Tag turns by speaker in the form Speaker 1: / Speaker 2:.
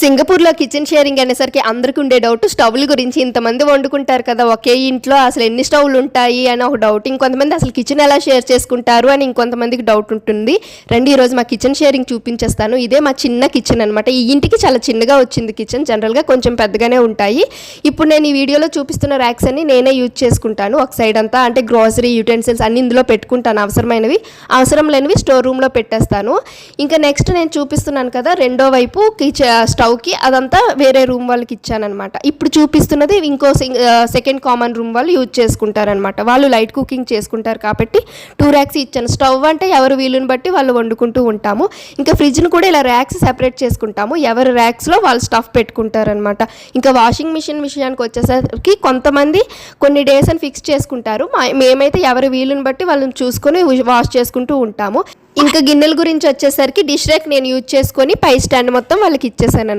Speaker 1: సింగపూర్లో kitchen sharing అనేసరికి అందరికీ ఉండే డౌట్ స్టవ్ల గురించి ఇంతమంది వండుకుంటారు కదా ఒకే ఇంట్లో అసలు ఎన్ని స్టవ్లు ఉంటాయి అని ఒక డౌట్ ఇంకొంతమంది అసలు కిచెన్ ఎలా షేర్ చేసుకుంటారు అని ఇంకొంతమందికి డౌట్ ఉంటుంది. రండి ఈరోజు మా కిచెన్ షేరింగ్ చూపించేస్తాను. ఇదే మా చిన్న కిచెన్ అనమాట ఈ ఇంటికి చాలా చిన్నగా వచ్చింది కిచెన్ జనరల్గా కొంచెం పెద్దగానే ఉంటాయి. ఇప్పుడు నేను ఈ వీడియోలో చూపిస్తున్న ర్యాక్స్ అన్ని నేనే యూజ్ చేసుకుంటాను. ఒక సైడ్ అంతా అంటే గ్రాసరీ యూటెన్సిల్స్ అన్ని ఇందులో పెట్టుకుంటాను. అవసరమైనవి అవసరం లేనివి స్టోర్ రూమ్లో పెట్టేస్తాను. ఇంకా నెక్స్ట్ నేను చూపిస్తున్నాను కదా రెండో వైపు కిచెన్ లవ్కి అదంతా వేరే రూమ్ వాళ్ళకి ఇచ్చానమాట ఇప్పుడు చూపిస్తున్నది ఇంకో సెకండ్ కామన్ రూమ్ వాళ్ళు యూజ్ చేసుకుంటారనమాట వాళ్ళు లైట్ కుకింగ్ చేసుకుంటారు కాబట్టి టూ ర్యాక్స్ ఇచ్చాను. స్టవ్ అంటే ఎవరు వీలుని బట్టి వాళ్ళు వండుకుంటూ ఉంటాము. ఇంకా ఫ్రిడ్జ్ని కూడా ఇలా ర్యాక్స్ సెపరేట్ చేసుకుంటాము. ఎవరి ర్యాక్స్లో వాళ్ళు స్టఫ్ పెట్టుకుంటారనమాట ఇంకా వాషింగ్ మిషన్ విషయానికి వచ్చేసరికి కొంతమంది కొన్ని డేస్ అని ఫిక్స్ చేసుకుంటారు. మేమైతే ఎవరి వీలుని బట్టి వాళ్ళని చూసుకొని వాష్ చేసుకుంటూ ఉంటాము. ఇంకా గిన్నెల గురించి వచ్చేసరికి డిష్ ర్యాక్ నేను యూజ్ చేసుకొని పై స్టాండ్ మొత్తం వాళ్ళకి ఇచ్చేసాను